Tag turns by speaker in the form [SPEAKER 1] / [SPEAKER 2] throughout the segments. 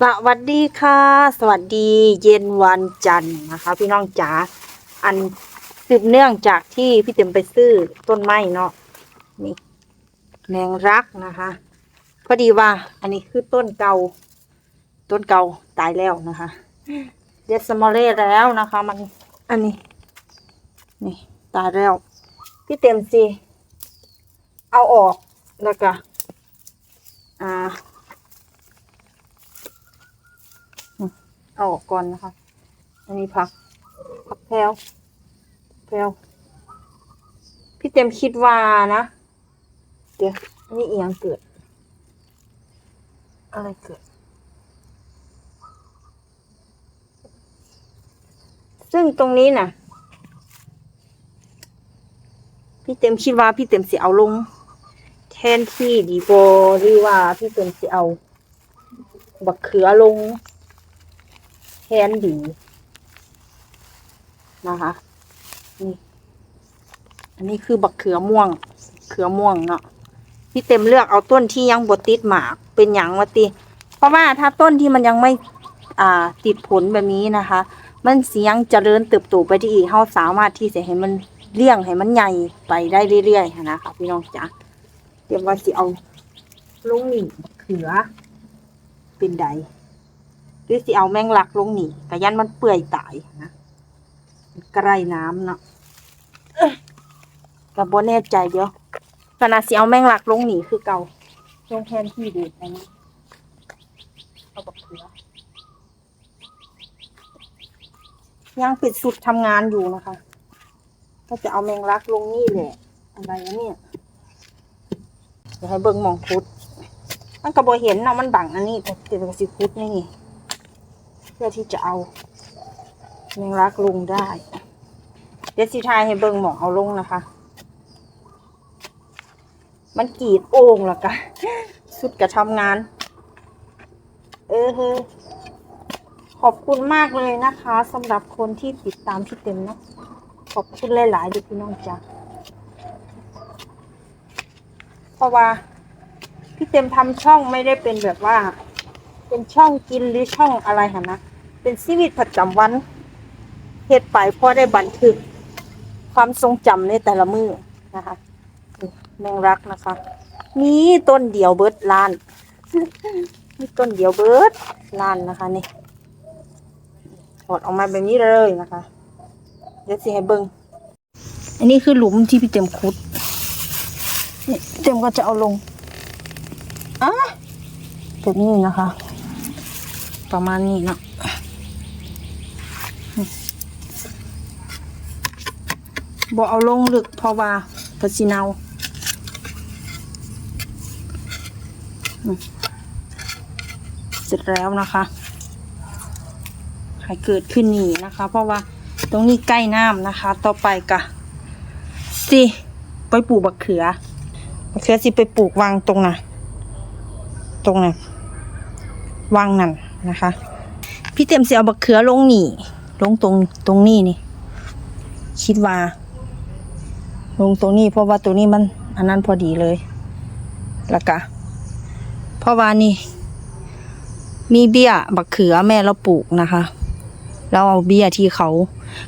[SPEAKER 1] สวัสดีค่ะ สวัสดีเย็นวันจันทร์นะคะ พี่น้องจ๋าอันสืบเนื่องจากที่พี่เต็มไปซื้อต้นไม้เนาะนี่แมงรักนะคะ พอดีว่า อันนี้คือต้นเก่าต้นเก่าตายแล้วนะคะเดสมอลเล่แล้วนะคะ มันอันนี้ นี่ตายแล้ว พี่เต็มสิเอาออกแล้วก็อ่า เอาออกก่อนนะคะ อันนี้ผัก ผักแพรวแพรวพี่เต็มคิดว่านะ เดี๋ยวนนี้อียงเกิด อะไรเกิด ซึ่งตรงนี้น่ะ พี่เต็มคิดว่าพี่เต็มสิเอาลง แทนที่ดีโบหรือว่าพี่เต็มสิเอา บักเขือลง นดีนะคะนี่อันนี้คือบักเขือม่วง เขือม่วงเนาะพี่เต็มเลือกเอาต้นที่ยังบดติดหมากเป็นอย่างวะติ เพราะว่าถ้าต้นที่มันยังไม่อ่าติดผลแบบนี้นะคะ มันเสียงเจริญเติบโตไปที่อีกเขาสามารถที่จะให้มันเลี้ยงให้มันใหญ่ไปได้เรื่อยๆนะคะพี่น้องจ๋าเตรียมว่าสิเอาลุงหนี่เขือเป็นใด หรือสิเอาแมงลักลงนี่กะยันมันเปื่อยตายนะใกล้น้ำเนาะเอ้ยกับ่แน่ใจเดี๋ยวขณะสิเอาแมงลักลงหนีคือเก่าลงแทนที่ดูดอันนี้เอาบักเขือยังปิดสุดทำงานอยู่นะคะ ก็จะเอาแมงลักลงนี่แหละ อะไรวะเนี่ยเดี๋ยวให้เบิ่งมองพุด มันก็บ่เห็นเนาะมันบังอันนี้แต่เดี๋ยวสิพุดนี่ เพื่อที่จะเอาแมงลักลงได้ เดี๋ยวสิทายให้เบิ่งหมองเอาลงนะคะ มันกีดโอ่งแล้วกะสุดกะทำงาน เออเฮขอบคุณมากเลยนะคะสำหรับคนที่ติดตามพี่เต็มเนาะขอบคุณหลายๆด้วยพี่น้องจ้ะเพราะว่าพี่เต็มทำช่องไม่ได้เป็นแบบว่า เป็นช่องกินหรือช่องอะไรหะนะ เป็นชีวิตประจำวันเฮ็ดไปเพราะได้บันทึก ความทรงจำในแต่ละมือนะคะแมงรักนะคะ มีต้นเดียวเบิดล้านมีต้นเดียวเบิดล้านนะคะนี่ถอดออกมาแบบนี้เลยนะคะ เดี๋ยวสิให้เบิงอันนี้คือหลุมที่พี่เต็มขุดนี่เต็มก็จะเอาลงอะแบบนี้นะคะ ประมาณนี้เนาะบอเอาลงลึกเพราะว่าเพนสิเนาอืมเสร็จแล้วนะคะให้เกิดขึ้นนี่นะคะ เพราะว่าตรงนี้ใกล้น้ำนะคะ ต่อไปกะสิไปปลูกบักเขือบักเขือสิไปปลูกวางตรงน่ะ ตรงน่ะวางนั่น นะคะ พี่เต็มเสียเอาบักเขือลงนี่ ลงตรงตรงนี้นี่ คิดว่า ลงตรงนี้เพราะว่าตรงนี้มัน อันนั้นพอดีเลยล้วก็เพราะว่านี่ มีเบี้ยบักเขือแม่เราปลูกนะคะเราเอาเบี้ยที่เขา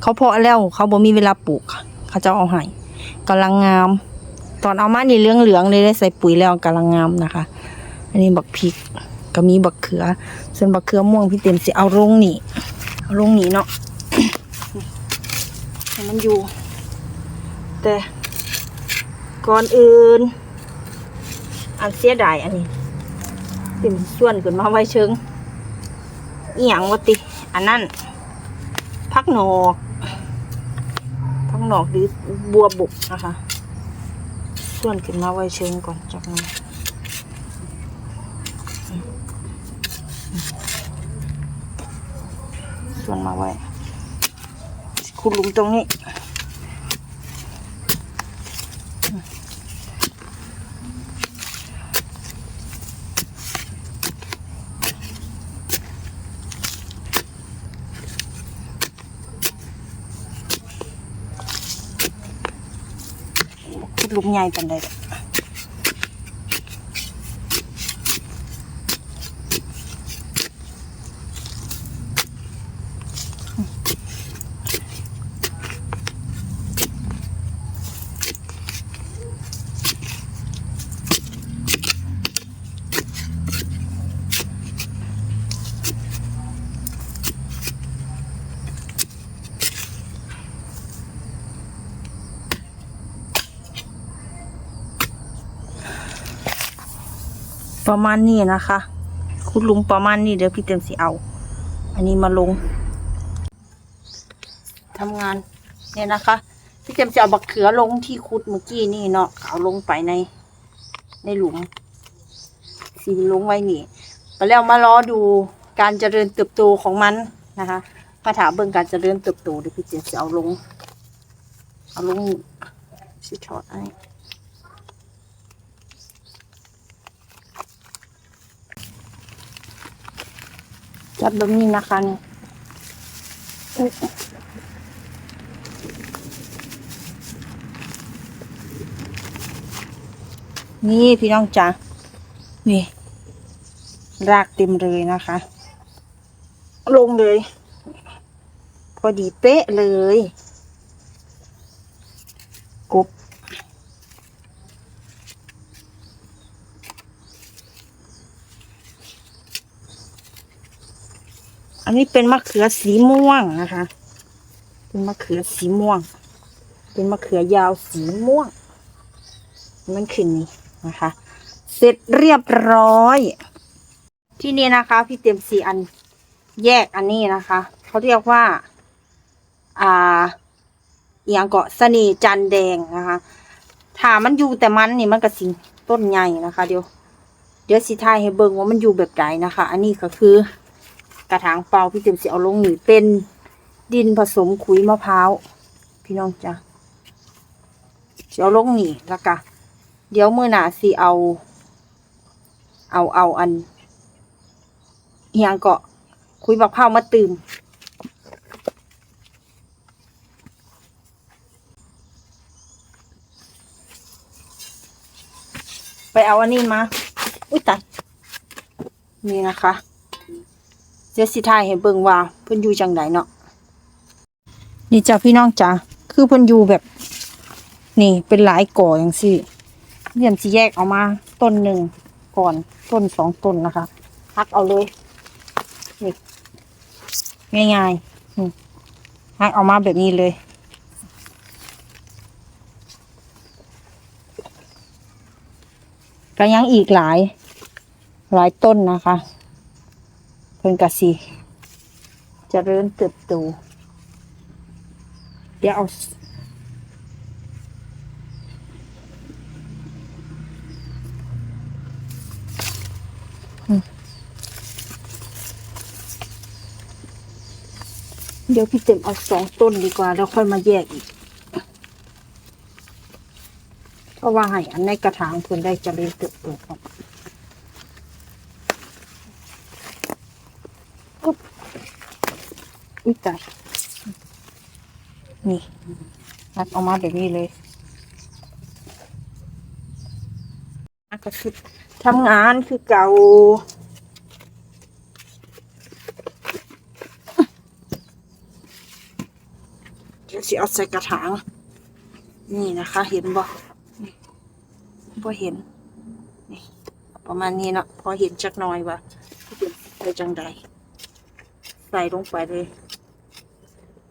[SPEAKER 1] เขาเพาะแล้วเขาบ่มีเวลาปลูก เขาจะเอาให้กำลังงาม ตอนเอามานี่เหลืองๆเลยได้ใส่ปุ๋ยแล้วกำลังงามนะคะ อันนี้บักพริก ก็มีบักเขือส่วนบักเขือม่วงพี่เต็มสิเอาลงนี่เอาลงนี่เนาะให้มันอยู่ แต่ก่อนอื่น อันเสียดายอันนี้เต็มส่วนขึ้นมาไว้เชิงเอียงวะติ อันนั้นพักหนอกพักหนอกหรือบัวบกนะคะ ส่วนขึ้นมาไว้เชิงก่อนจากนั้น ส่วนมาไว้ ขุดหลุมตรงนี้ ขุดหลุมใหญ่กันเลย ประมาณนี้นะคะคุณลุงประมาณนี้เดี๋ยวพี่เต็มสิเอา อันนี้มาลงทำงานเนี่ยนะคะ พี่เต็มจะเอาบักเขือลงที่คุดเมื่อกี้นี่เนาะเอาลงไปใน ในหลุมสีลงไว้นี่ก็แล้วมารอดูการเจริญเติบโตของมันนะคะมาถามเบิ่งการเจริญเติบโตเดี๋ยวพี่เต็มจะเอาลง เอาลงชิช็อตให้ จับแบบนี้นะคะเนี่ยนี่พี่น้องจ๋า นี่ รากเต็มเลยนะคะ ลงเลย พอดีเป๊ะเลย อันนี้เป็นมะเขือสีม่วงนะคะ เป็นมะเขือสีม่วง เป็นมะเขือยาวสีม่วง มันขึ้นนี่นะคะ เสร็จเรียบร้อย ที่นี่นะคะ พี่เตรียมสีอันแยกอันนี้นะคะเขาเรียกว่า อ่าอหยางเกาะสน่ห์จันแดงนะคะถามันอยู่แต่มันนี่มันก็สิต้นใหญ่นะคะ เดี๋ยว เดี๋ยวสิทายให้เบิ่งว่ามันอยู่แบบไหนนะคะ อันนี้ก็คือ กระถางเป่าพี่เต็มสิเอาลงหนีเป็นดินผสมขุยมะพร้าวพี่น้องจ้ะสิเอาลงหนีแล้วก็เดี๋ยวมือหนาสิเอา เอาเอาอันเฮียงเกาะคุยมะพร้าวมาตืมไปเอาอันนี้มา อุ้ยตายนี่นะคะ เดี๋ยวสิทายให้เบิ่งว่าเพิ่นอยู่จังไดเนาะนี่จ้ะพี่น้องจ้ะคือเพิ่นอยู่แบบ นี่เป็นหลายก่ออย่างซี่เรียมสิแยกเอามาต้นหนึ่งก่อนต้นสองต้นนะคะหักเอาเลยนี่ง่ายๆอืมหักเอามาแบบนี้เลยก็ยังอีกหลาย หลายต้นนะคะ เพิ่นกะสิจะเริ่มเติบโตเดี๋ยวเอาเดี๋ยวพี่เต็มเอาสองต้นดีกว่า แล้วค่อยมาแยกอีก เพราะว่าให้อันในกระถางเพิ่นได้จะเริญเติบโตครับ อุ้ยตายนี่รัดออกมาแบบนี้เลยก็คือทำงานคือเก่าเดี๋ยวสิเอาใส่กระถาง นี่นะคะ เห็นบ่บ่เห็น นี่ ประมาณนี้เนาะพอเห็นจักหน่อยว่าเป็นไปจังใดใส่ลงไปเลย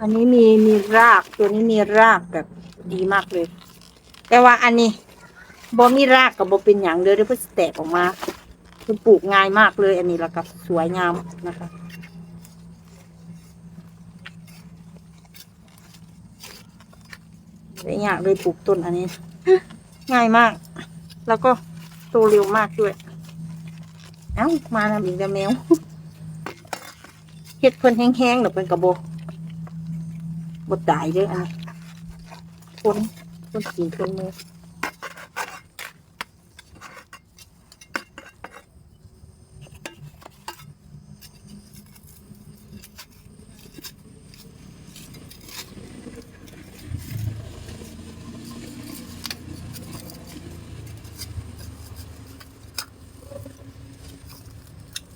[SPEAKER 1] อันนี้มีมีรากตัวนี้มีรากแบบดีมากเลย แต่ว่าอันนี้บ่มีรากกับบ่เป็นอย่างเลยเดี๋ยวเพิ่งแตกออกมาเพิ่นปลูกง่ายมากเลย อันนี้แล้วก็สวยงามนะคะไม่ยากเลยปลูกต้นอันนี้ ง่ายมาก แล้วก็โตเร็วมากด้วย เอ้ามาทำอีกแล้วแมวเฮ็ดเพิ่นแห้งๆเดี๋ยวเพิ่นกระบอก บดตายเด้ออันนี้คนคนกินเพิ่นมือ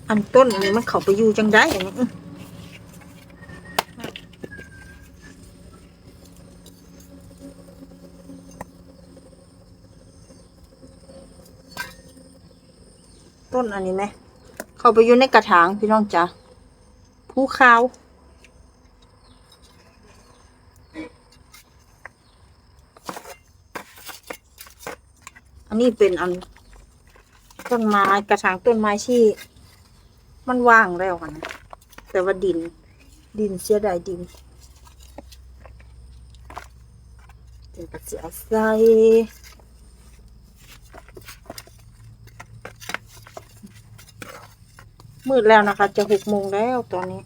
[SPEAKER 1] อันต้นอันนี้มันเข้าไปอยู่จังได้อันนี้ อันนี้ไหม เข้าไปอยู่ในกระถางพี่น้องจ๋าผู้ขาวอันนี้เป็นอันต้นไม้กระถางต้นไม้ที่ มันว่างแล้วนะแต่ว่าดิน ดินเสียดายดินเดี๋ยวก็จะเอาใส่ มืดแล้วนะคะ จะหกโมงแล้วตอนนี้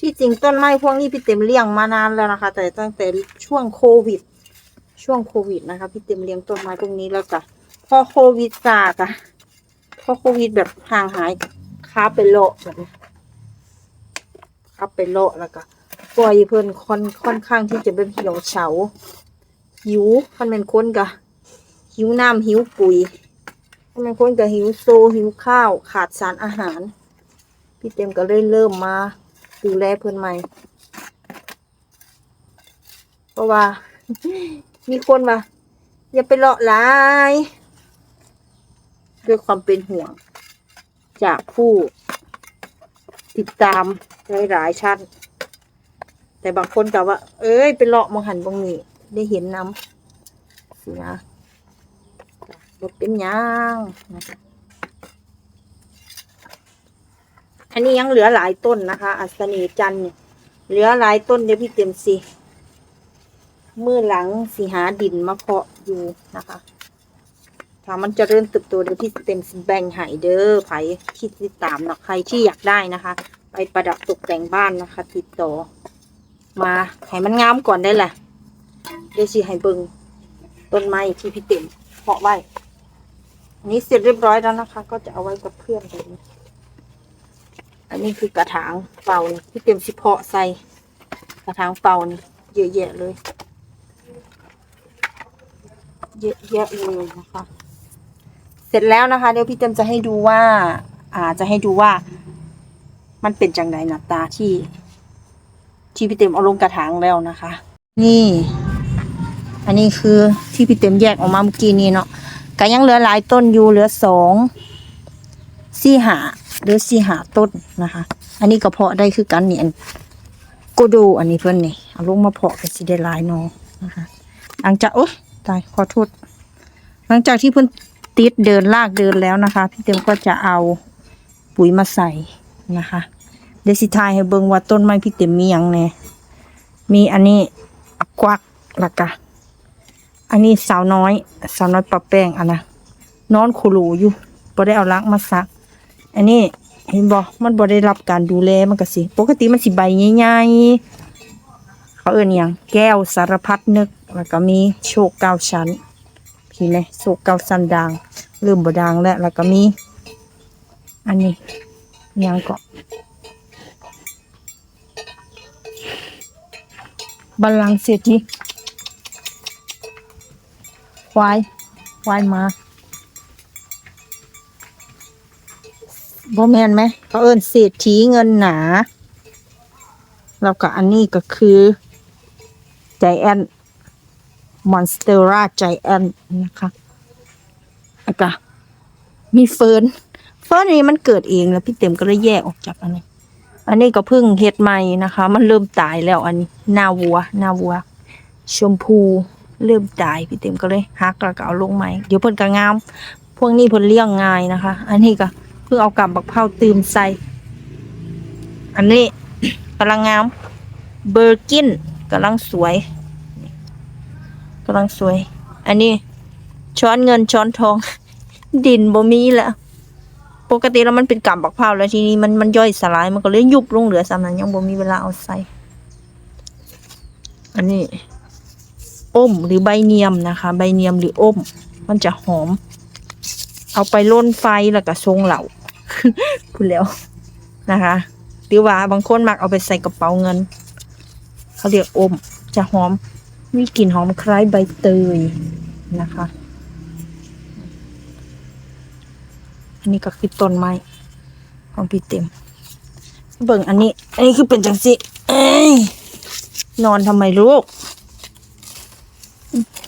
[SPEAKER 1] ที่จริงต้นไม้พวกนี้พี่เต็มเลี้ยงมานานแล้วนะคะ แต่ตั้งแต่ช่วงโควิด ช่วงโควิดนะคะ พี่เต็มเลี้ยงต้นไม้พวกนี้แล้วก็พอโควิดซากอะพอโควิดแบบห่างหายค้าไปโละแบบนี้ค้าไปโละแล้วก็ปล่อยเพิ่อนค่อนค่อนข้างที่จะเป็นเหี่ยวเฉาหิวคันเป็นคนกะหิวน้ำหิวปุ๋ย คันเป็นคนกะหิวโซหิวข้าว ขาดสารอาหาร พี่เต็มก็เลยเริ่มมาดูแลเพื่อนใหม่ เพราะว่า มีคนว่าอย่าไปเลาะหลายด้วยความเป็นห่วง จากผู้ ติดตามหลายๆชั้นแต่บางคนก็ว่า เอ้ย ไปเลาะมองหันบางนี้ ได้เห็นน้ำสินะ บ่เป็นยังนะคะอันนี้ยังเหลือหลายต้นนะคะ อัศนีจันเนี่ยเหลือหลายต้นเดี๋ยวพี่เต็มสิมือหลังสีหาดินมาเพาะอยู่นะคะถ้ามันจะเริ่มเติบโตเดี๋ยวพี่เต็มแบ่งให้เด้อไผที่ติดตามนะใครที่อยากได้นะคะ ไปประดับตกแต่งบ้านนะคะ ติดต่อมาให้มันงามก่อนได้แหละเดี๋ยวสิให้เบิงต้นไม้ที่พี่เต็มเพาะไว้ นนี้เสร็จเรียบร้อยแล้วนะคะ ก็จะเอาไว้กับเพื่อนแบบนี้อันนี้คือกระถางเป่านี่พี่เต็มสิเพาะใส่กระถางเป่านี่เยอะแยะเลย เยอะแยะเลยนะคะ เสร็จแล้วนะคะ เดี๋ยวพี่เต็มจะให้ดูว่า อ่าจะให้ดูว่า มันเป็นจังไดหน้าตาที่ที่พี่เต็มเอาลงกระถางแล้วนะคะ นี่ อันนี้คือที่พี่เต็มแยกออกมาเมื่อกี้นี้เนาะ ก็ยังเหลือหลายต้นอยู่เหลือสองสี่หาหรือสี่หาต้นนะคะ อันนี้ก็เพาะได้คือกันเนี่ยโกโดอันนี้เพื่อนนี่เอาลงมาเพาะก็สิได้หลายนอนะคะ หลังจากโอ๊ยตายขอโทษหลังจากที่เพื่อนติดเดินลากเดินแล้วนะคะ พี่เต็มก็จะเอาปุ๋ยมาใส่นะคะเดยวสิทายให้เบิงว่าต้นไม้พี่เต็มมีหยังแหน่มีอันนี้อักกวักละกะ อันนี้สาวน้อย สาวน้อยปะแป้งอันนะนอนคุรูอยู่บ่ได้เอาลักมาซัก อันนี้เห็นบ่มันบ่ได้รับการดูแลมันก็สิ ปกติมันสิใบใหญ่ๆเขาเอิ้นหยังแก้วสารพัดนึก แล้วก็มีโชคเก้าชั้นพี่ไหมโชคเก้าชั้นด่างเริ่มบ่ด่างแล้วแล้วก็มี อันนี้ยังก็บัลลังก์เศรษฐี ควาย ควายมาบ่แมนไหมเขาเอินเศรษฐีเงินหนา แล้วก็อันนี้ก็คือใจแอนมอนสเตอร่าใจแอนนะคะแล้วก็มีเฟิร์น เฟิร์นนี้มันเกิดเองแล้วพี่เต็มก็เลยแยกออกจากอันนี้ อันนี้ก็เพิ่งเฮ็ดใหม่นะคะ มันเริ่มตายแล้วอันนี้ หน้าวัว หน้าวัว ชมพู เริ่มตายพี่เต็มก็เลยฮักแล้วก็เอาลงใหม่เดี๋ยวเพิ่นก็งาม พวกนี้เพิ่นเลี้ยงง่ายนะคะ อันนี้ก็เพิ่งเอากำบักเผาตื่มใส่ อันนี้กำลังงามเบอร์กินกำลังสวยกำลังสวย อันนี้ช้อนเงินช้อนทอง ดินบ่มีแล้วปกติแล้วมันเป็นกำบักเผาแล้วทีนี้มันมันย่อยสลายมันก็เลยยุบลงเหลือสำนั้นยังบ่มีเวลาเอาใส่อันนี้ อ้มหรือใบเนียมนะคะ ใบเนียมหรืออ้ม มันจะหอม เอาไปล่นไฟแล้วก็ทรงเหล่าพูดแล้วนะคะ หรือว่าบางคนมักเอาไปใส่กระเป๋าเงิน เขาเรียกอม จะหอม มีกลิ่นหอมคล้ายใบเตยนะคะ อันนี้ก็คือต้นไม้ของพี่เต็ม เบิ่งอันนี้ อันนี้คือเป็นจังสิเอ้ยนอนทำไมลูก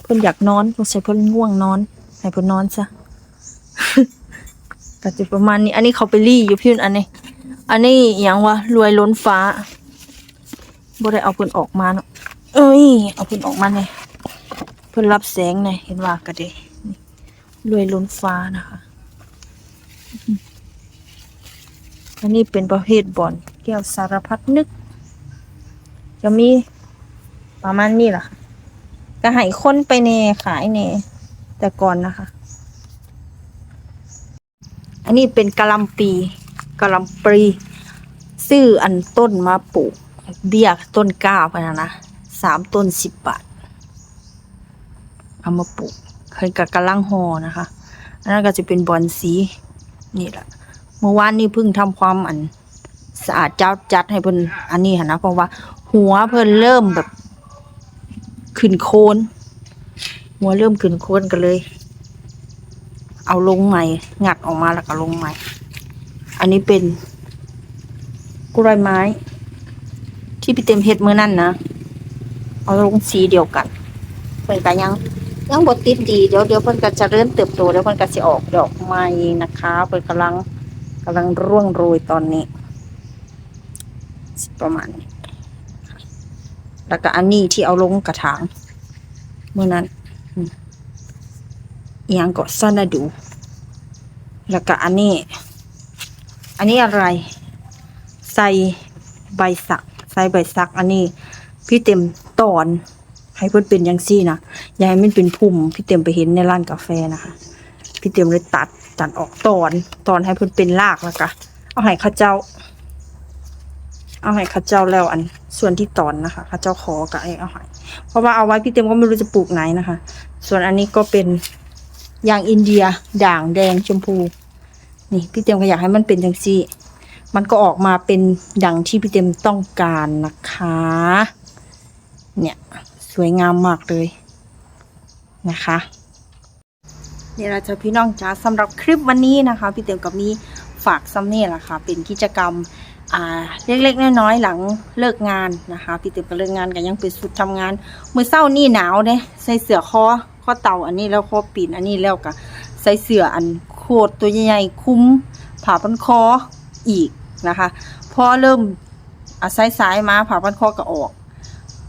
[SPEAKER 1] เพิ่นอยากนอนสงสัยเพิ่นง่วงนอน ให้เพิ่นนอนซะก็จะประมาณนี้ อันนี้เขาไปรี่อยู่พี่อันนี้ อันนี้อย่างวะรวยล้นฟ้าบ่ได้เอาเพิ่นออกมาเนาะเอ้ย เอาเพิ่นออกมาเนี่ยเพิ่นรับแสงเนี่ยเห็นว่ากะเด้นี่รวยล้นฟ้านะคะ อันนี้เป็นประเภทบอลแก้วสารพัดนึก จะมีประมาณนี้แหละค่ะ ก็ให้คนไปเนขายเนแต่ก่อนนะคะ อันนี้เป็นกะลำปีกะลำปรีซื้ออันต้นมาปลูก เบี้ยต้นก้าพะนะนะสามต้นสิบบาท เอามาปลูกเคยกับกะลังหอนะคะอันนั้นก็จะเป็นบอนสีนี่แหละเมื่อวานนี้เพิ่งทำความอันสะอาดเจ้าจัดให้เพิ่นอันนี้นะเพราะว่า หัวเพิ่นเริ่มแบบ ขึ้นโคนหัวเริ่มขึ้นโคนกันเลย เอาลงใหม่ งัดออกมาแล้วก็ลงใหม่ อันนี้เป็นกล้วยไม้ ที่พี่เต็มเฮ็ดเมื่อนั่นนะเอาลงสีเดียวกันเพิ่นก็ยังยังบดติดดีเดี๋ยวเดี๋ยวเพิ่นก็จะเริ่มเติบโตเดี๋ยวเพิ่นก็สิออกดอกใหม่นะคะเพิ่นกำลังกำลังร่วงโรยตอนนี้ ประมาณนี้ แล้วก็อันนี้ที่เอาลงกระถางเมื่อนั้นอืมอหยังก็ซานาดู แล้วก็อันนี้ อันนี้อะไร ใส่ใบสัก ใส่ใบสัก อันนี้ พี่เต็มตอนให้เพิ่อนเป็นยังซี่นะอย่าให้มันเป็นพุ่มพี่เต็มไปเห็นในร้านกาแฟนะคะ พี่เต็มเลยตัดตัดออกตอน ตอนให้เพิ่อนเป็นรากแล้วก็เอาให้เข้าเจ้า เอาให้ข้าเจ้าแล้วอันส่วนที่ตอนนะคะข้าเจ้าขอกับไอ้เอาให้เพราะว่าเอาไว้พี่เต็มก็ไม่รู้จะปลูกไหนนะคะ ส่วนอันนี้ก็เป็นยางอินเดียด่างแดงชมพู นี่พี่เต็มก็อยากให้มันเป็นจังซี่ มันก็ออกมาเป็นดังที่พี่เต็มต้องการนะคะ เนี่ยสวยงามมากเลยนะคะนี่เราจะพี่น้องจ๋าสำหรับคลิปวันนี้นะคะ พี่เต็มกับมีฝากซ้ำนี่แหละค่ะ เป็นกิจกรรม เล็กๆน้อยๆหลังเลิกงานนะคะพี่เต็มก็เลิกงานกันยังเป็นสุดทำงาน มือเศร้านี่หนาวเด้ใส่เสื้อคอข้อเต่าอันนี้แล้วคอปีนอันนี้แล้วก็ใส่เสื้ออันโคตรตัวใหญ่ๆคุ้มผ่าพันคออีกนะคะพอเริ่มอาศัยสายมาผ่าพันคอก็ออก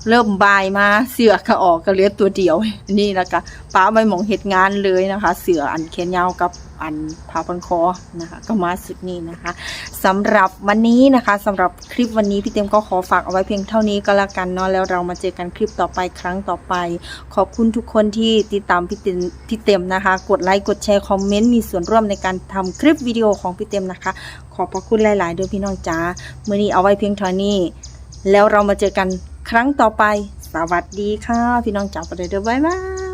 [SPEAKER 1] เริ่มบายมาเสือก็ออกก็เหลือตัวเดียว นี่แล้วก็ป้าไม่มองเหตุงานเลยนะคะ เสืออันแขนยาวกับอันผ้าพันคอนะคะ ก็มาสุดนี้นะคะสำหรับวันนี้นะคะสำหรับคลิปวันนี้พี่เต็มก็ขอฝากเอาไว้เพียงเท่านี้ก็แล้วกันเนาะแล้วเรามาเจอกันคลิปต่อไปครั้งต่อไป ขอบคุณทุกคนที่ติดตามพี่เต็มพี่เต็มนะคะ กดไลค์กดแชร์คอมเมนต์มีส่วนร่วมในการทำคลิปวิดีโอของพี่เต็มนะคะ ขอบพระคุณหลาย ๆ ด้วยพี่น้องจ้าเมื่อนี้เอาไว้เพียงเท่านี้ แล้วเรามาเจอกัน ครั้งต่อไป สวัสดีค่ะ พี่น้องจ๋าไปเลยเด้อบ๊ายบาย